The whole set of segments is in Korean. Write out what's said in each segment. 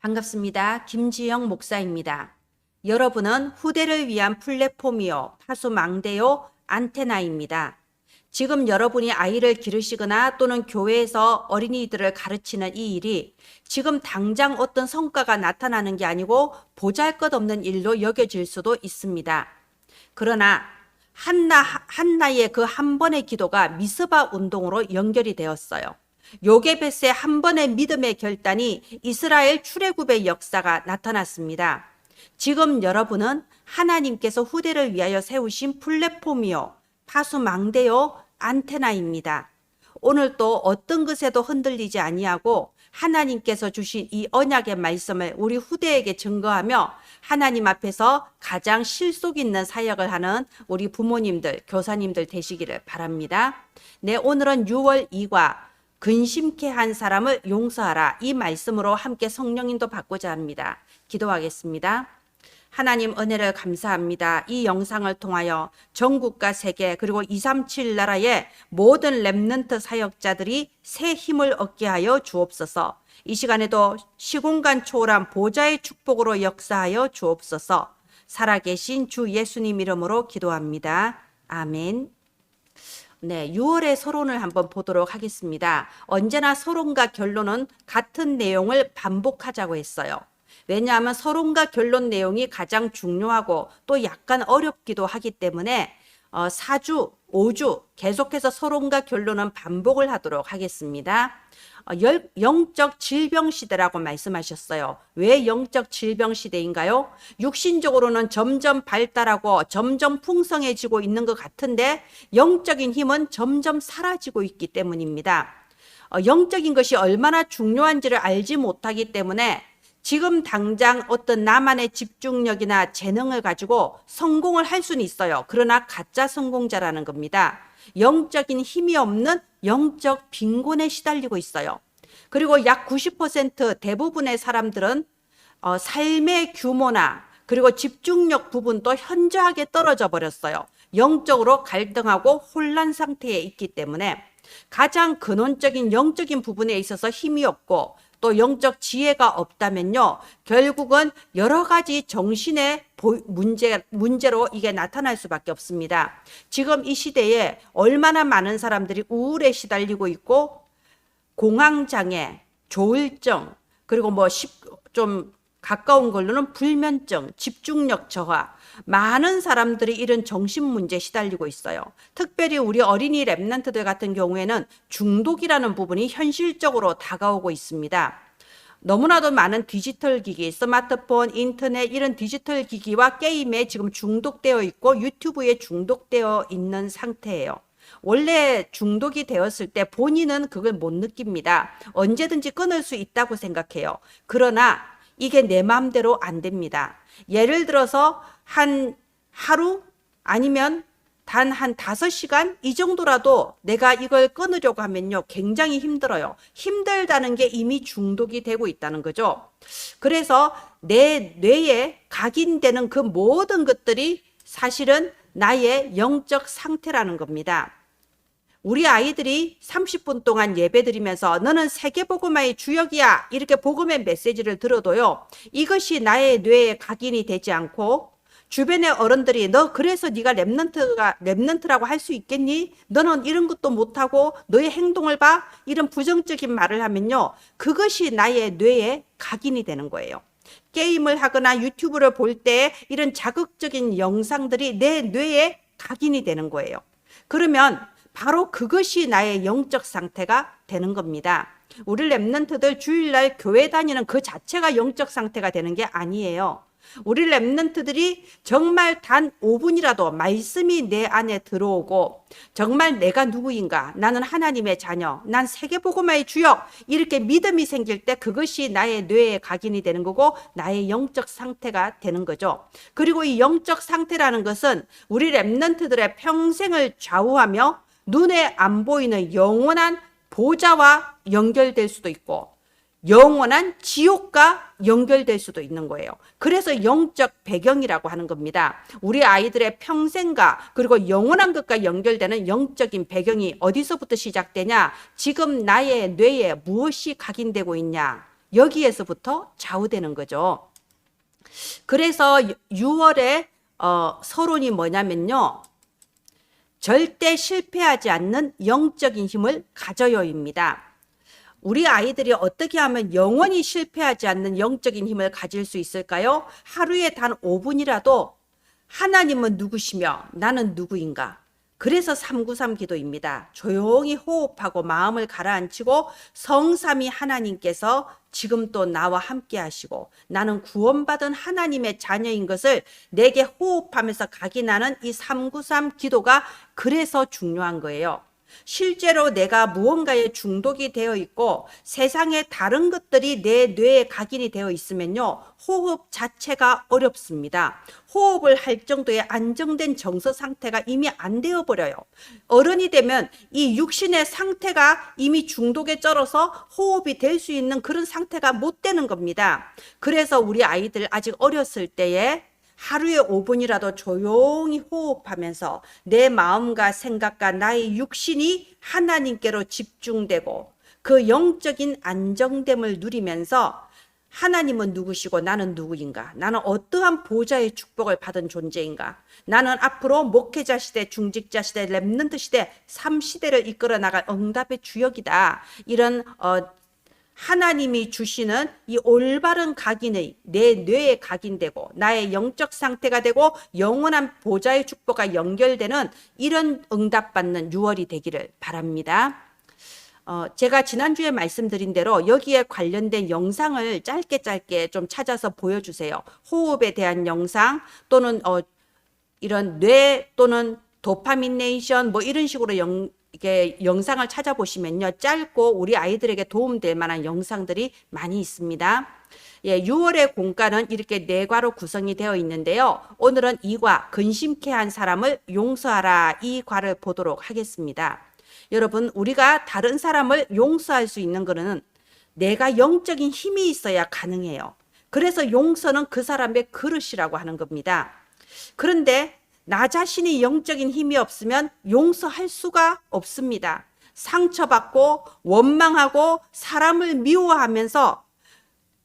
반갑습니다. 김지영 목사입니다. 여러분은 후대를 위한 플랫폼이요, 파수망대요, 안테나입니다. 지금 여러분이 아이를 기르시거나 또는 교회에서 어린이들을 가르치는 이 일이 지금 당장 어떤 성과가 나타나는 게 아니고 보잘 것 없는 일로 여겨질 수도 있습니다. 그러나 한나, 한나의 그 한 번의 기도가 미스바 운동으로 연결이 되었어요. 요게벳의 한 번의 믿음의 결단이 이스라엘 출애굽의 역사가 나타났습니다. 지금 여러분은 하나님께서 후대를 위하여 세우신 플랫폼이요, 파수망대요, 안테나입니다. 오늘 또 어떤 것에도 흔들리지 아니하고 하나님께서 주신 이 언약의 말씀을 우리 후대에게 증거하며 하나님 앞에서 가장 실속 있는 사역을 하는 우리 부모님들, 교사님들 되시기를 바랍니다. 네, 오늘은 6월 2과 근심케 한 사람을 용서하라 이 말씀으로 함께 성령인도 받고자 합니다. 기도하겠습니다. 하나님 은혜를 감사합니다. 이 영상을 통하여 전국과 세계 그리고 237 나라의 모든 랩넌트 사역자들이 새 힘을 얻게 하여 주옵소서. 이 시간에도 시공간 초월한 보좌의 축복으로 역사하여 주옵소서. 살아계신 주 예수님 이름으로 기도합니다. 아멘. 네, 6월의 서론을 한번 보도록 하겠습니다. 언제나 서론과 결론은 같은 내용을 반복하자고 했어요. 왜냐하면 서론과 결론 내용이 가장 중요하고 또 약간 어렵기도 하기 때문에 어, 4주, 5주 계속해서 서론과 결론은 반복을 하도록 하겠습니다. 어, 열, 영적 질병 시대라고 말씀하셨어요. 왜 영적 질병 시대인가요? 육신적으로는 점점 발달하고 점점 풍성해지고 있는 것 같은데 영적인 힘은 점점 사라지고 있기 때문입니다. 어, 영적인 것이 얼마나 중요한지를 알지 못하기 때문에 지금 당장 어떤 나만의 집중력이나 재능을 가지고 성공을 할 수는 있어요. 그러나 가짜 성공자라는 겁니다. 영적인 힘이 없는 영적 빈곤에 시달리고 있어요. 그리고 약 90% 대부분의 사람들은 어, 삶의 규모나 그리고 집중력 부분도 현저하게 떨어져 버렸어요. 영적으로 갈등하고 혼란 상태에 있기 때문에 가장 근원적인 영적인 부분에 있어서 힘이 없고 또 영적 지혜가 없다면요. 결국은 여러 가지 정신의 문제, 문제로 이게 나타날 수밖에 없습니다. 지금 이 시대에 얼마나 많은 사람들이 우울에 시달리고 있고 공황장애, 조울증, 그리고 뭐 좀 가까운 걸로는 불면증, 집중력 저하, 많은 사람들이 이런 정신 문제에 시달리고 있어요. 특별히 우리 어린이 랩런트들 같은 경우에는 중독이라는 부분이 현실적으로 다가오고 있습니다. 너무나도 많은 디지털 기기, 스마트폰, 인터넷 이런 디지털 기기와 게임에 지금 중독되어 있고 유튜브에 중독되어 있는 상태예요. 원래 중독이 되었을 때 본인은 그걸 못 느낍니다. 언제든지 끊을 수 있다고 생각해요. 그러나 이게 내 마음대로 안 됩니다. 예를 들어서 한 하루 아니면 단 한 다섯 시간 이 정도라도 내가 이걸 끊으려고 하면요. 굉장히 힘들어요. 힘들다는 게 이미 중독이 되고 있다는 거죠. 그래서 내 뇌에 각인되는 그 모든 것들이 사실은 나의 영적 상태라는 겁니다. 우리 아이들이 30분 동안 예배 드리면서 너는 세계복음화의 주역이야 이렇게 복음의 메시지를 들어도요 이것이 나의 뇌에 각인이 되지 않고 주변의 어른들이 너 그래서 네가 랩런트가 랩런트라고 할 수 있겠니? 너는 이런 것도 못하고 너의 행동을 봐 이런 부정적인 말을 하면요 그것이 나의 뇌에 각인이 되는 거예요. 게임을 하거나 유튜브를 볼 때 이런 자극적인 영상들이 내 뇌에 각인이 되는 거예요. 그러면 바로 그것이 나의 영적 상태가 되는 겁니다. 우리 랩런트들 주일날 교회 다니는 그 자체가 영적 상태가 되는 게 아니에요. 우리 랩런트들이 정말 단 5분이라도 말씀이 내 안에 들어오고 정말 내가 누구인가 나는 하나님의 자녀 난 세계복음화의 주역 이렇게 믿음이 생길 때 그것이 나의 뇌에 각인이 되는 거고 나의 영적 상태가 되는 거죠 그리고 이 영적 상태라는 것은 우리 랩런트들의 평생을 좌우하며 눈에 안 보이는 영원한 보좌와 연결될 수도 있고 영원한 지옥과 연결될 수도 있는 거예요. 그래서 영적 배경이라고 하는 겁니다. 우리 아이들의 평생과 그리고 영원한 것과 연결되는 영적인 배경이 어디서부터 시작되냐? 지금 나의 뇌에 무엇이 각인되고 있냐? 여기에서부터 좌우되는 거죠. 그래서 6월에 어, 서론이 뭐냐면요. 절대 실패하지 않는 영적인 힘을 가져요입니다. 우리 아이들이 어떻게 하면 영원히 실패하지 않는 영적인 힘을 가질 수 있을까요? 하루에 단 5분이라도 하나님은 누구시며 나는 누구인가? 그래서 393 기도입니다. 조용히 호흡하고 마음을 가라앉히고 성삼이 하나님께서 지금 또 나와 함께 하시고 나는 구원받은 하나님의 자녀인 것을 내게 호흡하면서 각인하는 이393 기도가 그래서 중요한 거예요. 실제로 내가 무언가에 중독이 되어 있고 세상의 다른 것들이 내 뇌에 각인이 되어 있으면요. 호흡 자체가 어렵습니다. 호흡을 할 정도의 안정된 정서 상태가 이미 안 되어 버려요. 어른이 되면 이 육신의 상태가 이미 중독에 쩔어서 호흡이 될 수 있는 그런 상태가 못 되는 겁니다. 그래서 우리 아이들 아직 어렸을 때에 하루에 5분이라도 조용히 호흡하면서 내 마음과 생각과 나의 육신이 하나님께로 집중되고 그 영적인 안정됨을 누리면서 하나님은 누구시고 나는 누구인가? 나는 어떠한 보좌의 축복을 받은 존재인가? 나는 앞으로 목회자 시대, 중직자 시대, 랩런트 시대, 3시대를 이끌어 나갈 응답의 주역이다. 이런 어, 하나님이 주시는 이 올바른 각인의 내 뇌에 각인되고 나의 영적 상태가 되고 영원한 보좌의 축복과 연결되는 이런 응답받는 6월이 되기를 바랍니다. 어, 제가 지난주에 말씀드린 대로 여기에 관련된 영상을 짧게 짧게 좀 찾아서 보여주세요. 호흡에 대한 영상 또는 어, 이런 뇌 또는 도파민 네이션 뭐 이런 식으로 영, 이게 영상을 찾아보시면요. 짧고 우리 아이들에게 도움될 만한 영상들이 많이 있습니다. 예, 6월의 공과는 이렇게 네 과로 구성이 되어 있는데요. 오늘은 이 과, 근심케 한 사람을 용서하라 이 과를 보도록 하겠습니다. 여러분, 우리가 다른 사람을 용서할 수 있는 것은 내가 영적인 힘이 있어야 가능해요. 그래서 용서는 그 사람의 그릇이라고 하는 겁니다. 그런데 나 자신이 영적인 힘이 없으면 용서할 수가 없습니다. 상처받고 원망하고 사람을 미워하면서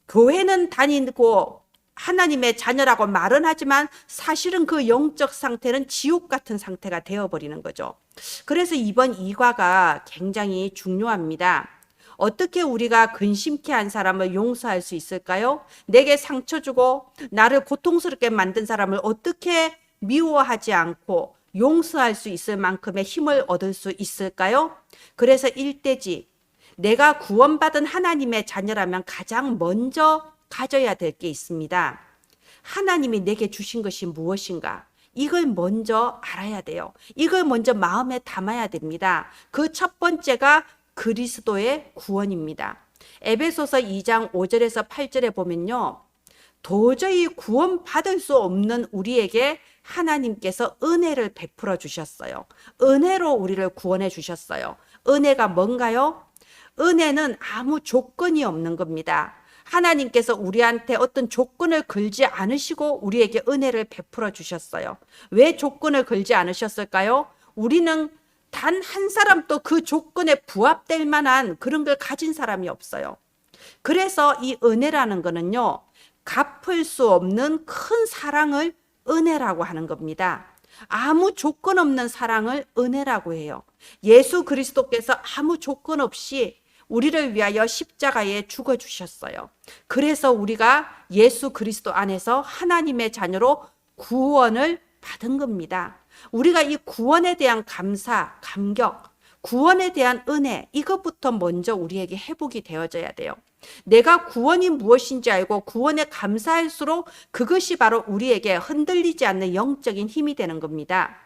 교회는 다니고 하나님의 자녀라고 말은 하지만 사실은 그 영적 상태는 지옥 같은 상태가 되어버리는 거죠. 그래서 이번 이과가 굉장히 중요합니다. 어떻게 우리가 근심케 한 사람을 용서할 수 있을까요? 내게 상처 주고 나를 고통스럽게 만든 사람을 어떻게 미워하지 않고 용서할 수 있을 만큼의 힘을 얻을 수 있을까요? 그래서 일대지 내가 구원받은 하나님의 자녀라면 가장 먼저 가져야 될 게 있습니다. 하나님이 내게 주신 것이 무엇인가? 이걸 먼저 알아야 돼요. 이걸 먼저 마음에 담아야 됩니다. 그 첫 번째가 그리스도의 구원입니다. 에베소서 2장 5절에서 8절에 보면요. 도저히 구원받을 수 없는 우리에게 하나님께서 은혜를 베풀어 주셨어요. 은혜로 우리를 구원해 주셨어요. 은혜가 뭔가요? 은혜는 아무 조건이 없는 겁니다. 하나님께서 우리한테 어떤 조건을 걸지 않으시고 우리에게 은혜를 베풀어 주셨어요. 왜 조건을 걸지 않으셨을까요? 우리는 단 한 사람도 그 조건에 부합될 만한 그런 걸 가진 사람이 없어요. 그래서 이 은혜라는 거는요, 갚을 수 없는 큰 사랑을 은혜라고 하는 겁니다. 아무 조건 없는 사랑을 은혜라고 해요. 예수 그리스도께서 아무 조건 없이 우리를 위하여 십자가에 죽어 주셨어요. 그래서 우리가 예수 그리스도 안에서 하나님의 자녀로 구원을 받은 겁니다. 우리가 이 구원에 대한 감사, 감격, 구원에 대한 은혜, 이것부터 먼저 우리에게 회복이 되어져야 돼요. 내가 구원이 무엇인지 알고 구원에 감사할수록 그것이 바로 우리에게 흔들리지 않는 영적인 힘이 되는 겁니다.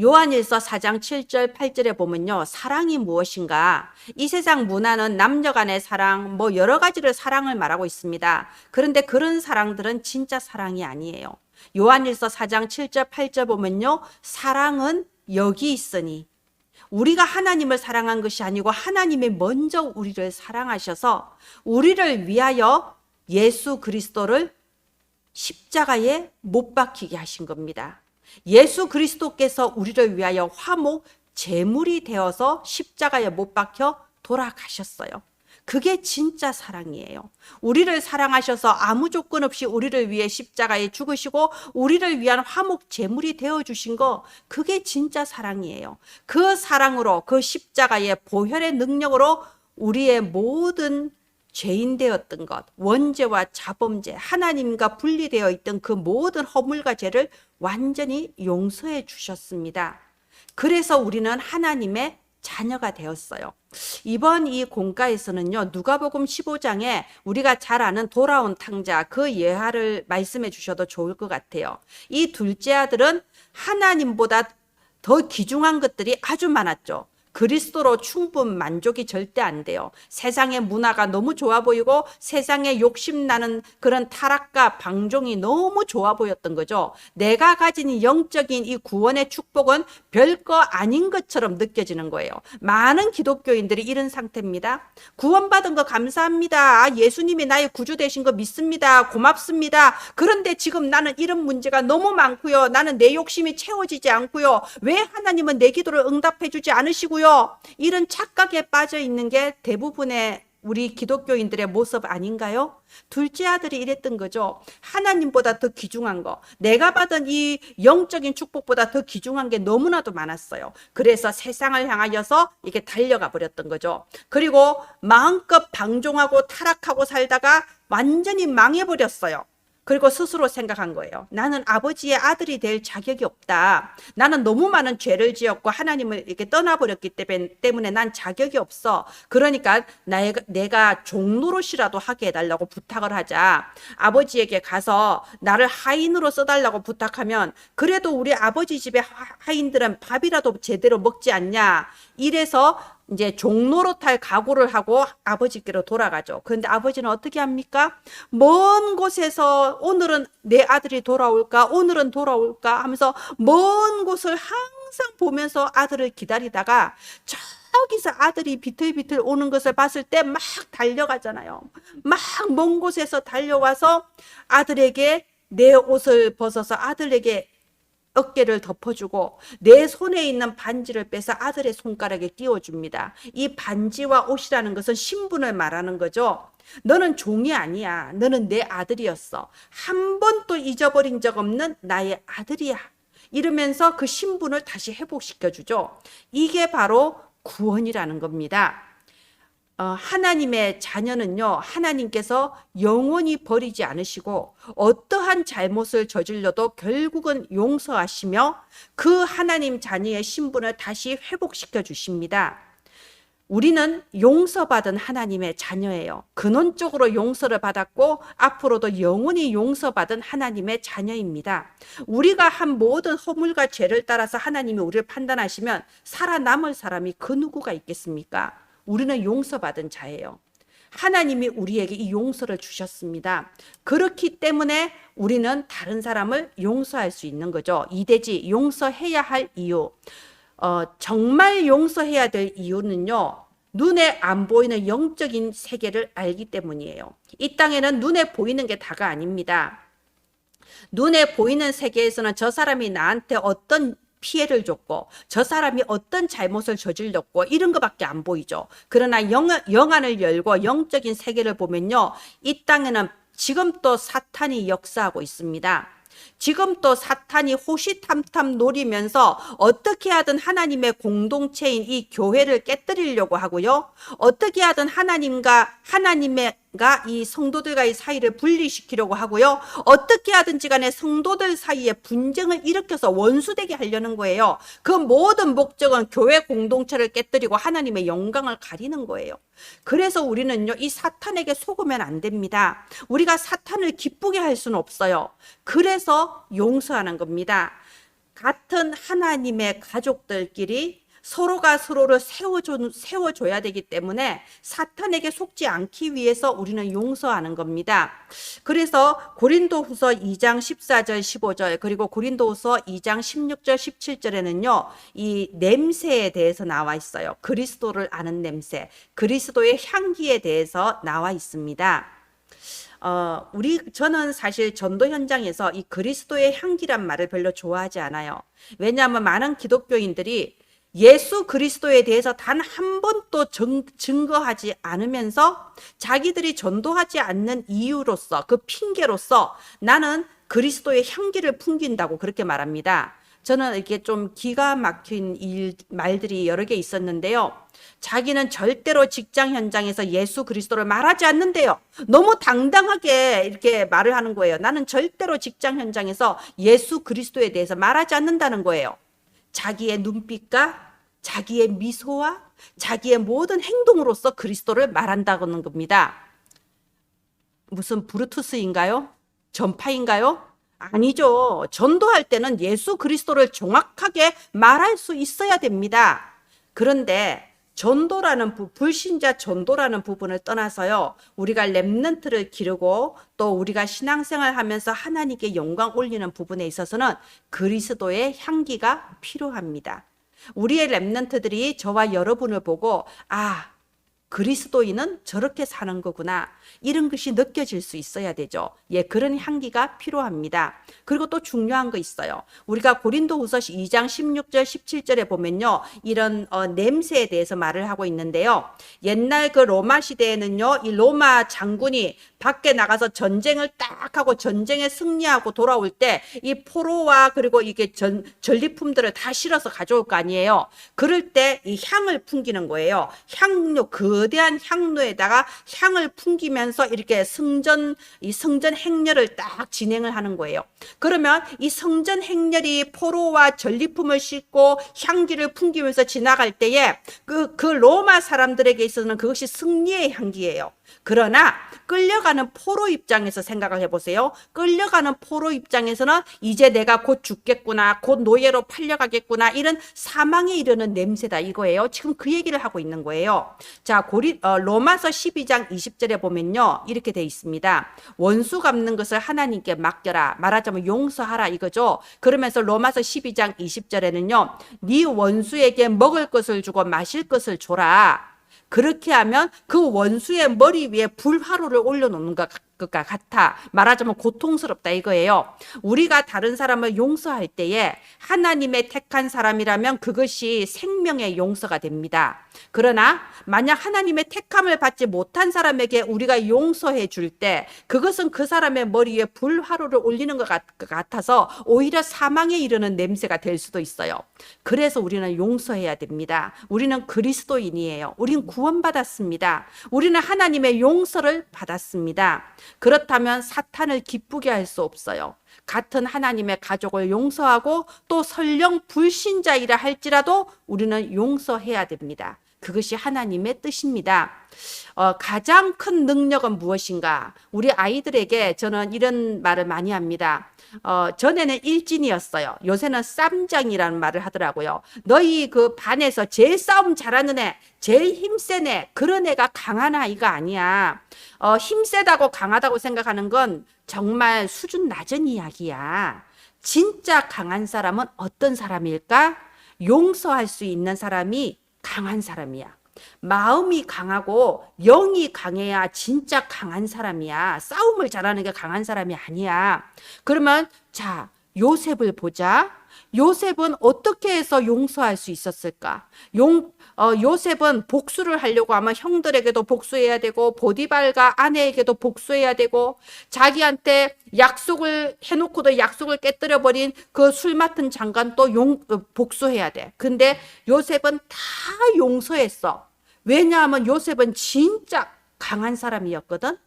요한일서 4장 7절 8절에 보면요. 사랑이 무엇인가? 이 세상 문화는 남녀 간의 사랑, 뭐 여러 가지를 사랑을 말하고 있습니다. 그런데 그런 사랑들은 진짜 사랑이 아니에요. 요한일서 4장 7절 8절 보면요. 사랑은 여기 있으니 우리가 하나님을 사랑한 것이 아니고 하나님이 먼저 우리를 사랑하셔서 우리를 위하여 예수 그리스도를 십자가에 못 박히게 하신 겁니다. 예수 그리스도께서 우리를 위하여 화목 제물이 되어서 십자가에 못 박혀 돌아가셨어요. 그게 진짜 사랑이에요. 우리를 사랑하셔서 아무 조건 없이 우리를 위해 십자가에 죽으시고 우리를 위한 화목 제물이 되어 주신 거 그게 진짜 사랑이에요. 그 사랑으로 그 십자가의 보혈의 능력으로 우리의 모든 죄인 되었던 것, 원죄와 자범죄, 하나님과 분리되어 있던 그 모든 허물과 죄를 완전히 용서해 주셨습니다. 그래서 우리는 하나님의 자녀가 되었어요. 이번 이 공가에서는요, 누가복음 15장에 우리가 잘 아는 돌아온 탕자 그 예화를 말씀해 주셔도 좋을 것 같아요. 이 둘째 아들은 하나님보다 더 귀중한 것들이 아주 많았죠. 그리스도로 충분 만족이 절대 안 돼요. 세상의 문화가 너무 좋아 보이고 세상에 욕심나는 그런 타락과 방종이 너무 좋아 보였던 거죠. 내가 가진 이 영적인 이 구원의 축복은 별거 아닌 것처럼 느껴지는 거예요. 많은 기독교인들이 이런 상태입니다. 구원받은 거 감사합니다. 아, 예수님이 나의 구주 되신 거 믿습니다. 고맙습니다. 그런데 지금 나는 이런 문제가 너무 많고요. 나는 내 욕심이 채워지지 않고요. 왜 하나님은 내 기도를 응답해 주지 않으시고요. 이런 착각에 빠져 있는 게 대부분의 우리 기독교인들의 모습 아닌가요? 둘째 아들이 이랬던 거죠. 하나님보다 더 귀중한 거. 내가 받은 이 영적인 축복보다 더 귀중한 게 너무나도 많았어요. 그래서 세상을 향하여서 이게 달려가 버렸던 거죠. 그리고 마음껏 방종하고 타락하고 살다가 완전히 망해버렸어요. 그리고 스스로 생각한 거예요. 나는 아버지의 아들이 될 자격이 없다. 나는 너무 많은 죄를 지었고 하나님을 이렇게 떠나버렸기 때문에 난 자격이 없어. 그러니까 나의, 내가 종노릇이라도 하게 해달라고 부탁을 하자. 아버지에게 가서 나를 하인으로 써달라고 부탁하면 그래도 우리 아버지 집의 하- 하인들은 밥이라도 제대로 먹지 않냐. 이래서 이제 종로로 탈 각오를 하고 아버지께로 돌아가죠. 그런데 아버지는 어떻게 합니까? 먼 곳에서 오늘은 내 아들이 돌아올까? 오늘은 돌아올까? 하면서 먼 곳을 항상 보면서 아들을 기다리다가 저기서 아들이 비틀비틀 오는 것을 봤을 때 막 달려가잖아요. 막 먼 곳에서 달려와서 아들에게 내 옷을 벗어서 아들에게 어깨를 덮어주고 내 손에 있는 반지를 빼서 아들의 손가락에 끼워줍니다. 이 반지와 옷이라는 것은 신분을 말하는 거죠. 너는 종이 아니야. 너는 내 아들이었어. 한 번도 잊어버린 적 없는 나의 아들이야. 이러면서 그 신분을 다시 회복시켜 주죠. 이게 바로 구원이라는 겁니다. 어, 하나님의 자녀는요, 하나님께서 영원히 버리지 않으시고, 어떠한 잘못을 저질러도 결국은 용서하시며, 그 하나님 자녀의 신분을 다시 회복시켜 주십니다. 우리는 용서받은 하나님의 자녀예요. 근원적으로 용서를 받았고, 앞으로도 영원히 용서받은 하나님의 자녀입니다. 우리가 한 모든 허물과 죄를 따라서 하나님이 우리를 판단하시면, 살아남을 사람이 그 누구가 있겠습니까? 우리는 용서받은 자예요. 하나님이 우리에게 이 용서를 주셨습니다. 그렇기 때문에 우리는 다른 사람을 용서할 수 있는 거죠. 이대지 용서해야 할 이유. 어, 정말 용서해야 될 이유는요. 눈에 안 보이는 영적인 세계를 알기 때문이에요. 이 땅에는 눈에 보이는 게 다가 아닙니다. 눈에 보이는 세계에서는 저 사람이 나한테 어떤 피해를 줬고 저 사람이 어떤 잘못을 저질렀고 이런 것밖에 안 보이죠. 그러나 영, 영안을 열고 영적인 세계를 보면요. 이 땅에는 지금 또 사탄이 역사하고 있습니다. 지금 또 사탄이 호시탐탐 노리면서 어떻게 하든 하나님의 공동체인 이 교회를 깨뜨리려고 하고요. 어떻게 하든 하나님과 하나님의 이 성도들과의 사이를 분리시키려고 하고요. 어떻게 하든지 간에 성도들 사이에 분쟁을 일으켜서 원수되게 하려는 거예요. 그 모든 목적은 교회 공동체를 깨뜨리고 하나님의 영광을 가리는 거예요. 그래서 우리는요, 이 사탄에게 속으면 안 됩니다. 우리가 사탄을 기쁘게 할 수는 없어요. 그래서 용서하는 겁니다. 같은 하나님의 가족들끼리 서로가 서로를 세워줘, 세워줘야 되기 때문에 사탄에게 속지 않기 위해서 우리는 용서하는 겁니다. 그래서 고린도 후서 2장 14절 15절 그리고 고린도 후서 2장 16절 17절에는요. 이 냄새에 대해서 나와 있어요. 그리스도를 아는 냄새, 그리스도의 향기에 대해서 나와 있습니다. 어, 우리, 저는 사실 전도 현장에서 이 그리스도의 향기란 말을 별로 좋아하지 않아요. 왜냐하면 많은 기독교인들이 예수 그리스도에 대해서 단 한 번도 정- 증거하지 않으면서 자기들이 전도하지 않는 이유로서 그 핑계로서 나는 그리스도의 향기를 풍긴다고 그렇게 말합니다. 저는 이렇게 좀 기가 막힌 일, 말들이 여러 개 있었는데요. 자기는 절대로 직장 현장에서 예수 그리스도를 말하지 않는데요. 너무 당당하게 이렇게 말을 하는 거예요. 나는 절대로 직장 현장에서 예수 그리스도에 대해서 말하지 않는다는 거예요. 자기의 눈빛과 자기의 미소와 자기의 모든 행동으로서 그리스도를 말한다는 겁니다. 무슨 브루투스인가요? 전파인가요? 아니죠. 전도할 때는 예수 그리스도를 정확하게 말할 수 있어야 됩니다. 그런데 전도라는 부, 불신자 전도라는 부분을 떠나서요. 우리가 렘넌트를 기르고 또 우리가 신앙생활 하면서 하나님께 영광 올리는 부분에 있어서는 그리스도의 향기가 필요합니다. 우리의 렘넌트들이 저와 여러분을 보고 아 그리스도인은 저렇게 사는 거구나. 이런 것이 느껴질 수 있어야 되죠. 예, 그런 향기가 필요합니다. 그리고 또 중요한 거 있어요. 우리가 고린도 후서 2장 16절 17절에 보면요. 이런 어, 냄새에 대해서 말을 하고 있는데요. 옛날 그 로마 시대에는요. 이 로마 장군이 밖에 나가서 전쟁을 딱 하고 전쟁에 승리하고 돌아올 때 이 포로와 그리고 이게 전 전리품들을 다 실어서 가져올 거 아니에요. 그럴 때 이 향을 풍기는 거예요. 향료 거대한 향로에다가 향을 풍기면서 이렇게 성전 이 성전 행렬을 딱 진행을 하는 거예요. 그러면 이 성전 행렬이 포로와 전리품을 싣고 향기를 풍기면서 지나갈 때에 그, 그 로마 사람들에게 있어서는 그것이 승리의 향기예요. 그러나 끌려가는 포로 입장에서 생각을 해보세요. 끌려가는 포로 입장에서는 이제 내가 곧 죽겠구나, 곧 노예로 팔려가겠구나, 이런 사망에 이르는 냄새다 이거예요. 지금 그 얘기를 하고 있는 거예요. 자, 고리, 어, 로마서 12장 20절에 보면요. 이렇게 돼 있습니다. 원수 갚는 것을 하나님께 맡겨라. 말하자면 용서하라 이거죠. 그러면서 로마서 12장 20절에는요. 네 원수에게 먹을 것을 주고 마실 것을 줘라. 그렇게 하면 그 원수의 머리 위에 불화로를 올려놓는 것 것과 같아 말하자면 고통스럽다 이거예요. 우리가 다른 사람을 용서할 때에 하나님의 택한 사람이라면 그것이 생명의 용서가 됩니다. 그러나 만약 하나님의 택함을 받지 못한 사람에게 우리가 용서해 줄 때 그것은 그 사람의 머리 위에 불화로를 올리는 것 같아서 오히려 사망에 이르는 냄새가 될 수도 있어요. 그래서 우리는 용서해야 됩니다. 우리는 그리스도인이에요. 우리는 구원받았습니다. 우리는 하나님의 용서를 받았습니다. 그렇다면 사탄을 기쁘게 할 수 없어요. 같은 하나님의 가족을 용서하고 또 설령 불신자이라 할지라도 우리는 용서해야 됩니다. 그것이 하나님의 뜻입니다. 어, 가장 큰 능력은 무엇인가? 우리 아이들에게 저는 이런 말을 많이 합니다. 어, 전에는 일진이었어요. 요새는 쌈장이라는 말을 하더라고요. 너희 그 반에서 제일 싸움 잘하는 애, 제일 힘센 애, 그런 애가 강한 아이가 아니야. 어, 힘세다고 강하다고 생각하는 건 정말 수준 낮은 이야기야. 진짜 강한 사람은 어떤 사람일까? 용서할 수 있는 사람이 강한 사람이야. 마음이 강하고 영이 강해야 진짜 강한 사람이야. 싸움을 잘하는 게 강한 사람이 아니야. 그러면 자, 요셉을 보자. 요셉은 어떻게 해서 용서할 수 있었을까? 용, 어, 요셉은 복수를 하려고 하면 형들에게도 복수해야 되고, 보디발과 아내에게도 복수해야 되고, 자기한테 약속을 해놓고도 약속을 깨뜨려버린 그 술 맡은 장관 또 용, 어, 복수해야 돼. 근데 요셉은 다 용서했어. 왜냐하면 요셉은 진짜 강한 사람이었거든.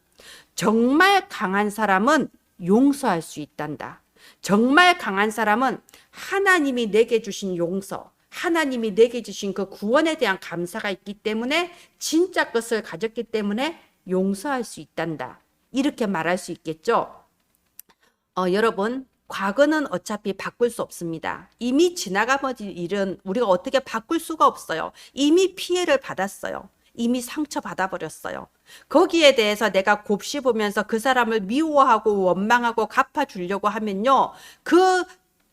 정말 강한 사람은 용서할 수 있단다. 정말 강한 사람은 하나님이 내게 주신 용서, 하나님이 내게 주신 그 구원에 대한 감사가 있기 때문에 진짜 것을 가졌기 때문에 용서할 수 있단다. 이렇게 말할 수 있겠죠. 어, 여러분, 과거는 어차피 바꿀 수 없습니다. 이미 지나가버린 일은 우리가 어떻게 바꿀 수가 없어요. 이미 피해를 받았어요. 이미 상처 받아버렸어요. 거기에 대해서 내가 곱씹으면서 그 사람을 미워하고 원망하고 갚아주려고 하면요. 그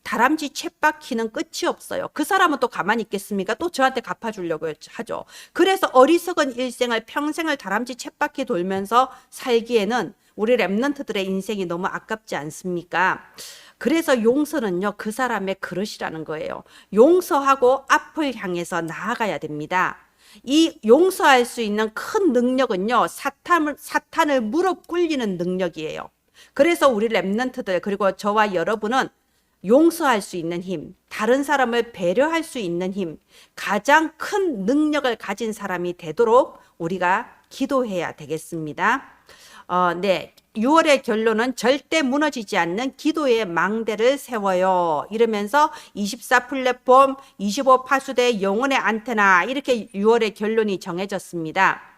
다람쥐 챗바퀴는 끝이 없어요. 그 사람은 또 가만히 있겠습니까? 또 저한테 갚아주려고 하죠. 그래서 어리석은 일생을 평생을 다람쥐 챗바퀴 돌면서 살기에는 우리 랩런트들의 인생이 너무 아깝지 않습니까? 그래서 용서는요, 그 사람의 그릇이라는 거예요. 용서하고 앞을 향해서 나아가야 됩니다. 이 용서할 수 있는 큰 능력은요, 사탄을, 사탄을 무릎 꿇리는 능력이에요. 그래서 우리 랩런트들, 그리고 저와 여러분은 용서할 수 있는 힘, 다른 사람을 배려할 수 있는 힘, 가장 큰 능력을 가진 사람이 되도록 우리가 기도해야 되겠습니다. 어, 네. 6월의 결론은 절대 무너지지 않는 기도의 망대를 세워요. 이러면서 24 플랫폼, 25 파수대 영혼의 안테나 이렇게 6월의 결론이 정해졌습니다.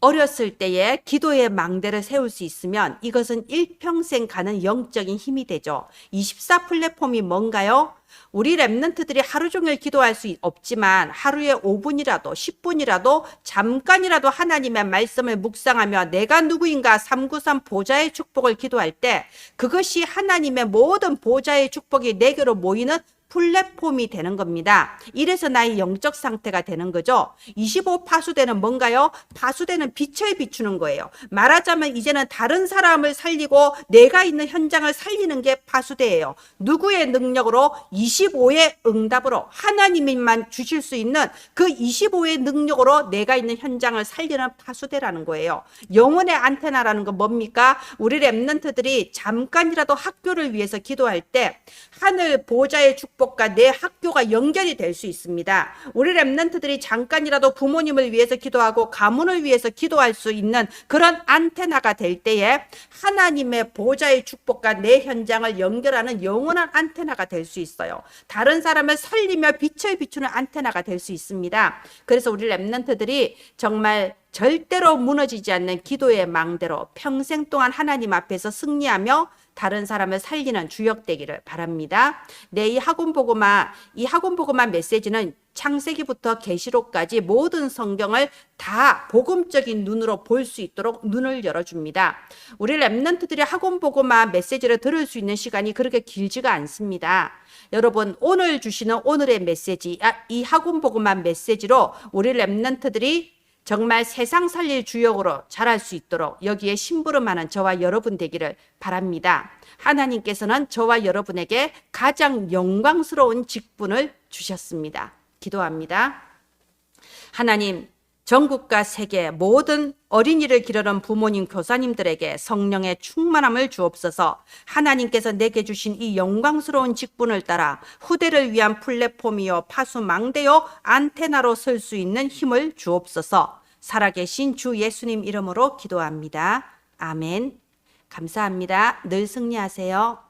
어렸을 때에 기도의 망대를 세울 수 있으면 이것은 일평생 가는 영적인 힘이 되죠. 24 플랫폼이 뭔가요? 우리 랩런트들이 하루 종일 기도할 수 없지만 하루에 5분이라도 10분이라도 잠깐이라도 하나님의 말씀을 묵상하며 내가 누구인가 393 보좌의 축복을 기도할 때 그것이 하나님의 모든 보좌의 축복이 내게로 모이는 플랫폼이 되는 겁니다. 이래서 나의 영적 상태가 되는 거죠. 25 파수대는 뭔가요? 파수대는 빛을 비추는 거예요. 말하자면 이제는 다른 사람을 살리고 내가 있는 현장을 살리는 게 파수대예요. 누구의 능력으로 25의 응답으로 하나님만 주실 수 있는 그 25의 능력으로 내가 있는 현장을 살리는 파수대라는 거예요. 영혼의 안테나라는 건 뭡니까? 우리 랩런트들이 잠깐이라도 학교를 위해서 기도할 때 하늘 보좌의 축복 축복과 내 학교가 연결이 될 수 있습니다. 우리 랩런트들이 잠깐이라도 부모님을 위해서 기도하고 가문을 위해서 기도할 수 있는 그런 안테나가 될 때에 하나님의 보좌의 축복과 내 현장을 연결하는 영원한 안테나가 될 수 있어요. 다른 사람을 살리며 빛을 비추는 안테나가 될 수 있습니다. 그래서 우리 랩런트들이 정말 절대로 무너지지 않는 기도의 망대로 평생 동안 하나님 앞에서 승리하며 다른 사람을 살리는 주역 되기를 바랍니다. 네, 이 학원 보고마 이 학원 보고마 메시지는 창세기부터 계시록까지 모든 성경을 다 복음적인 눈으로 볼 수 있도록 눈을 열어줍니다. 우리 랩런트들이 학원 보고마 메시지를 들을 수 있는 시간이 그렇게 길지가 않습니다. 여러분 오늘 주시는 오늘의 메시지 아, 이 학원 보고마 메시지로 우리 랩런트들이 정말 세상 살릴 주역으로 자랄 수 있도록 여기에 심부름하는 저와 여러분 되기를 바랍니다. 하나님께서는 저와 여러분에게 가장 영광스러운 직분을 주셨습니다. 기도합니다. 하나님, 전국과 세계 모든 어린이를 기르는 부모님, 교사님들에게 성령의 충만함을 주옵소서. 하나님께서 내게 주신 이 영광스러운 직분을 따라 후대를 위한 플랫폼이요, 파수망대요, 안테나로 설 수 있는 힘을 주옵소서. 살아계신 주 예수님 이름으로 기도합니다. 아멘. 감사합니다. 늘 승리하세요.